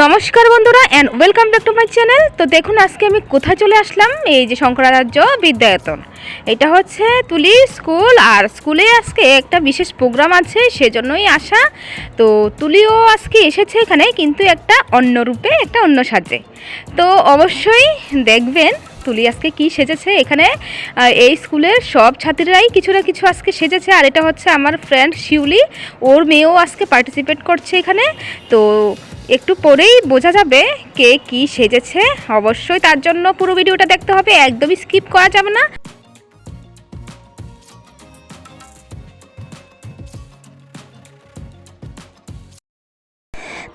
নমস্কার বন্ধুরা and welcome back to my channel তো দেখুন, আজকে আমি কোথায় চলে আসলাম? এই যে শঙ্করাচার্য বিদ্যায়তন। এটা হচ্ছে তুলি স্কুল, আর স্কুলে আজকে একটা বিশেষ প্রোগ্রাম আছে, সেজন্যই আসা। তো তুলিও আজকে এসেছে এখানে, কিন্তু একটা অন্য রূপে, একটা অন্য সাজে। তো অবশ্যই দেখবেন তুলি আজকে কি সেজেছে এখানে। এই স্কুলের সব ছাত্রীরাই কিছু না কিছু আজকে সেজেছে, আর এটা হচ্ছে আমার ফ্রেন্ড শিউলি। ওর মেয়েও আজকে পার্টিসিপেট করছে এখানে। তো একটু পরেই বোঝা যাবে কে কি সেজেছে। অবশ্যই তার জন্য পুরো ভিডিওটা দেখতে হবে, একদমই স্কিপ করা যাবে না।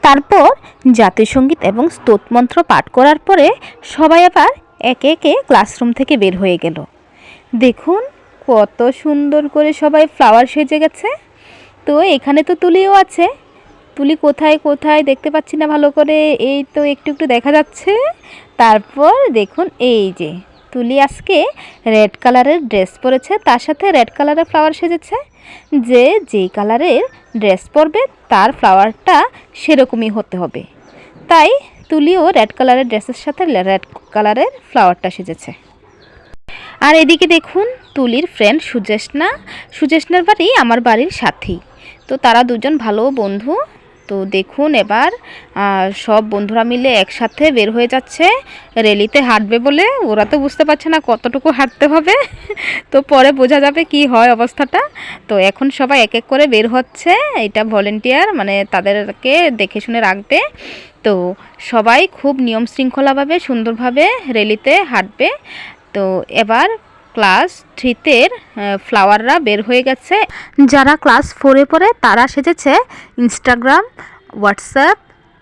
তারপর জাতীয় সংগীত এবং স্তোত্রমন্ত্র পাঠ করার পরে সবাই আবার একে একে ক্লাসরুম থেকে বের হয়ে গেল। দেখুন কত সুন্দর করে সবাই ফ্লাওয়ার সেজে গেছে। তো এখানে তো তুলিও আছে। তুলি কোথায় কোথায়? দেখতে পাচ্ছি না ভালো করে। এই তো একটু একটু দেখা যাচ্ছে। তারপর দেখুন, এই যে তুলি আজকে রেড কালারের ড্রেস পরেছে। তার সাথে রেড কালারের ফ্লাওয়ার সেজেছে। যে যেই কালারের ড্রেস পরবে, তার ফ্লাওয়ারটা সেরকমই হতে হবে। তাই তুলিও রেড কালারের ড্রেসের সাথে রেড কালারের ফ্লাওয়ারটা সেজেছে। আর এদিকে দেখুন, তুলির ফ্রেন্ড সুজেশনা। সুজেশনার বাড়ি আমার বাড়ির সাথী তো তারা দুজন ভালো বন্ধু। তো দেখুন এবার সব বন্ধুরা মিলে একসাথে বের হয়ে যাচ্ছে। রেলিতে হাঁটবে বলে ওরা তো বুঝতে পারছে না কতটুকু হাঁটতে হবে। তো পরে বোঝা যাবে কি হয় অবস্থাটা। তো এখন সবাই এক এক করে বের হচ্ছে। এটা ভলেন্টিয়ার মানে তাদেরকে দেখে শুনে রাখবে। তো সবাই খুব নিয়ম শৃঙ্খলাভাবে, সুন্দরভাবে রেলিতে হাঁটবে। তো এবার ক্লাস থ্রিতের ফ্লাওয়াররা বের হয়ে গেছে। যারা ক্লাস ফোরে পড়ে, তারা সেজেছে ইনস্টাগ্রাম হোয়াটসঅ্যাপ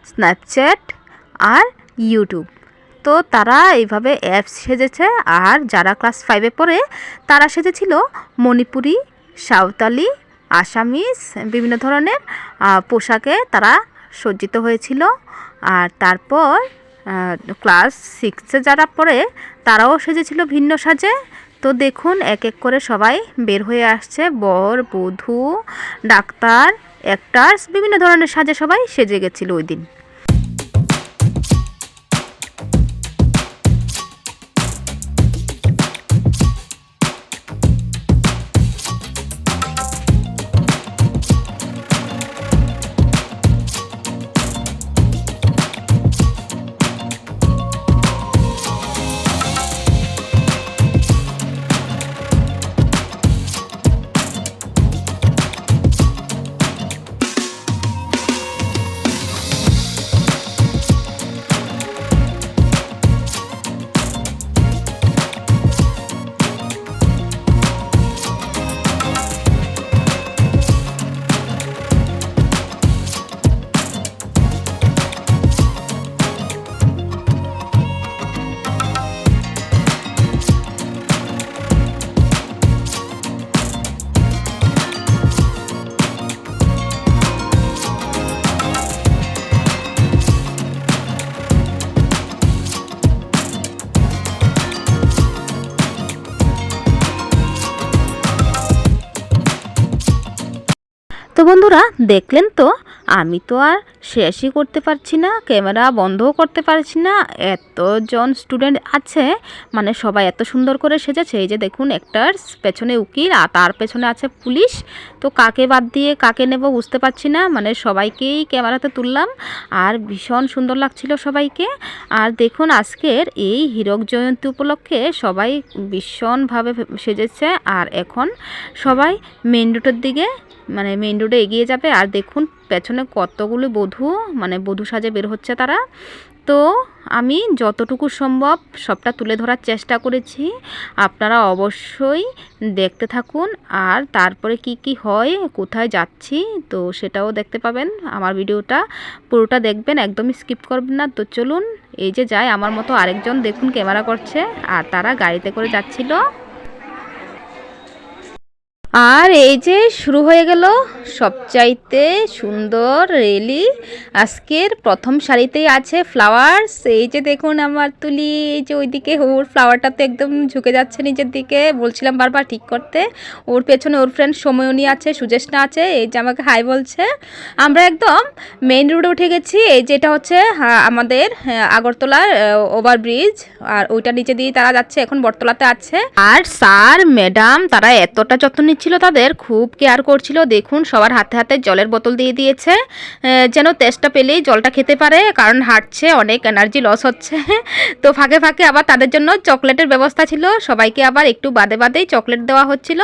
স্ন্যাপচ্যাট আর ইউটিউব তো তারা এইভাবে অ্যাপস সেজেছে, আর যারা ক্লাস ফাইভে পড়ে, তারা সেজেছিল মণিপুরি, সাঁওতালি, আসামিস, বিভিন্ন ধরনের পোশাকে তারা সজ্জিত হয়েছিল। আর তারপর ক্লাস সিক্সে যারা পড়ে, তারাও সেজেছিল ভিন্ন সাজে। তো দেখুন এক এক করে সবাই বের হয়ে আসছে। বর, বধূ, ডাক্তার অ্যাক্টার্স বিভিন্ন ধরনের সাজে সবাই সেজে গেছিল ওই দিন। তো বন্ধুরা, দেখলেন তো? আমি তো আর শেষই করতে পারছি না, ক্যামেরা বন্ধও করতে পারছি না, এতজন স্টুডেন্ট আছে মানে সবাই এত সুন্দর করে সেজেছে। এই যে দেখুন, একটার পেছনে উকিল আর তার পেছনে আছে পুলিশ। তো কাকে বাদ দিয়ে কাকে নেব বুঝতে পারছি না মানে সবাইকেই ক্যামেরাতে তুললাম আর ভীষণ সুন্দর লাগছিল সবাইকে। আর দেখুন, আজকের এই হীরক জয়ন্তী উপলক্ষে সবাই ভীষণভাবে সেজেছে। আর এখন সবাই মেন রোডের দিকে মানে মেন রোডে এগিয়ে যাবে। আর দেখুন, পেছনে কতগুলো বধূ মানে বধূ সাজে বের হচ্ছে তারা। তো আমি যতটুকু সম্ভব সবটা তুলে ধরার চেষ্টা করেছি। আপনারা অবশ্যই দেখতে থাকুন। আর তারপরে কি কি হয়, কোথায় যাচ্ছি, তো সেটাও দেখতে পাবেন আমার ভিডিওটা। পুরোটা দেখবেন, একদমই স্কিপ করবেন না। তো চলুন, এই যে যায়, আমার মতো আরেকজন দেখুন, ক্যামেরা করছে। আর তারা গাড়িতে করে যাচ্ছিল। আর এই যে শুরু হয়ে গেল সবচাইতে সুন্দর রেলি। আজকের প্রথম সারিতেই আছে ফ্লাওয়ার্স এই যে দেখুন আমার তুলি এই যে ওইদিকে ওর ফ্লাওয়ারটা তো একদম ঝুঁকে যাচ্ছে নিজের দিকে। বলছিলাম বারবার ঠিক করতে। ওর পেছনে ওর ফ্রেন্ড সময়নী আছে সুজেশনা আছে এই যে আমাকে হাই বলছে। আমরা একদম মেইন রোডে উঠে গেছি। এই যেটা হচ্ছে হ্যাঁ, আমাদের আগরতলার ওভার ব্রিজ আর ওইটা নিচে দিয়ে তারা যাচ্ছে এখন বটতলাতে আছে। আর স্যার ম্যাডাম তারা এতটা যত্ন নিচ্ছিল তাদের, খুব কেয়ার করছিল। দেখুন, সবার হাতে হাতে জলের বোতল দিয়ে দিয়েছে। যেন তেষ্টা পেলেই জলটা খেতে পারে, কারণ হাঁটছে, অনেক এনার্জি লস হচ্ছে। তো ফাঁকে ফাঁকে আবার তাদের জন্য চকলেটের ব্যবস্থা ছিল। সবাইকে আবার একটু বাদে বাদেই চকলেট দেওয়া হচ্ছিল।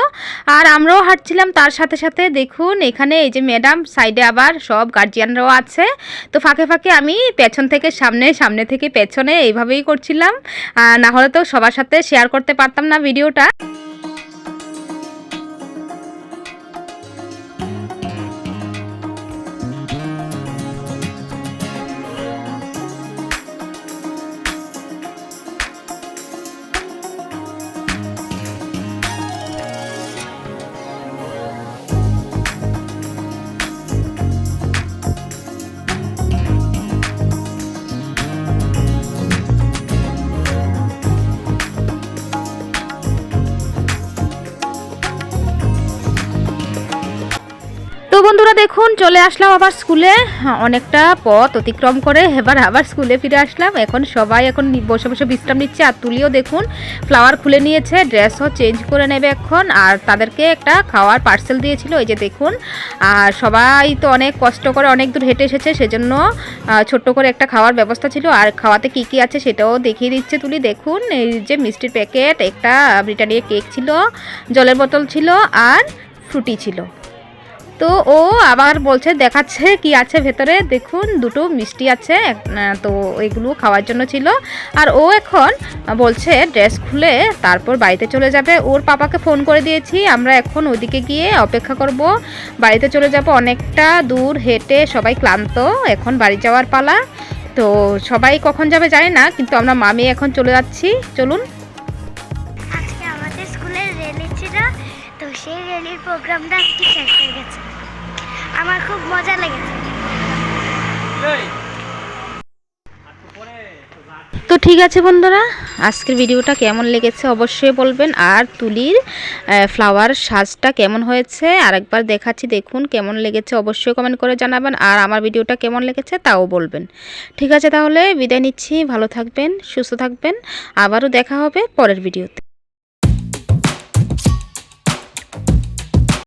আর আমরাও হাঁটছিলাম তার সাথে সাথে। দেখুন, এখানে এই যে ম্যাডাম সাইডে আবার সব গার্জিয়ানরাও আছে। তো ফাঁকে ফাঁকে আমি পেছন থেকে সামনে সামনে থেকে পেছনে এইভাবেই করছিলাম। না হলে তো সবার সাথে শেয়ার করতে পারতাম না ভিডিওটা। বন্ধুরা দেখুন চলে আসলাম আবার স্কুলে। হ্যাঁ, অনেকটা পথ অতিক্রম করে এবার আবার স্কুলে ফিরে আসলাম। এখন সবাই এখন বসে বসে বিশ্রাম নিচ্ছে। আর তুলিও দেখুন ফ্লাওয়ার খুলে নিয়েছে ড্রেসও চেঞ্জ করে নেবে এখন। আর তাদেরকে একটা খাওয়ার পার্সেল দিয়েছিল এই যে দেখুন। আর সবাই তো অনেক কষ্ট করে অনেক দূর হেঁটে এসেছে সেজন্য ছোট্ট করে একটা খাওয়ার ব্যবস্থা ছিল। আর খাওয়াতে কি কি আছে সেটাও দেখিয়ে দিচ্ছে তুলি। দেখুন এই যে মিষ্টির প্যাকেট একটা ব্রিটানিয়া কেক ছিল জলের বোতল ছিল আর ফ্রুটি ছিল। তো ও আবার বলছে, দেখাচ্ছে কি আছে ভেতরে। দেখুন, দুটো মিষ্টি আছে তো এগুলো খাওয়ার জন্য ছিল। আর ও এখন বলছে, ড্রেস খুলে তারপর বাড়িতে চলে যাবে। ওর পাপাকে ফোন করে দিয়েছি, আমরা এখন ওদিকে গিয়ে অপেক্ষা করব। বাড়িতে চলে যাব অনেকটা দূর, হেঁটে সবাই ক্লান্ত, এখন বাড়ি যাওয়ার পালা। তো সবাই কখন যাবে জানি না, কিন্তু আমরা মামি এখন চলে যাচ্ছি। চলুন। আজকে আমাদের স্কুলের র্যালি ছিল, তো সেই র্যালির প্রোগ্রামটা আজকে শেষ হয়ে গেছে। আমার খুব মজা লেগেছে। তো ঠিক আছে বন্ধুরা আজকের ভিডিওটা কেমন লেগেছে অবশ্যই বলবেন। আর তুলির ফ্লাওয়ার সাজটা কেমন হয়েছে আরেকবার দেখাচ্ছি দেখুন কেমন লেগেছে অবশ্যই কমেন্ট করে জানাবেন। আর আমার ভিডিওটা কেমন লেগেছে তাও বলবেন। ঠিক আছে তাহলে বিদায় নিচ্ছি ভালো থাকবেন সুস্থ থাকবেন। আবারও দেখা হবে পরের ভিডিওতে।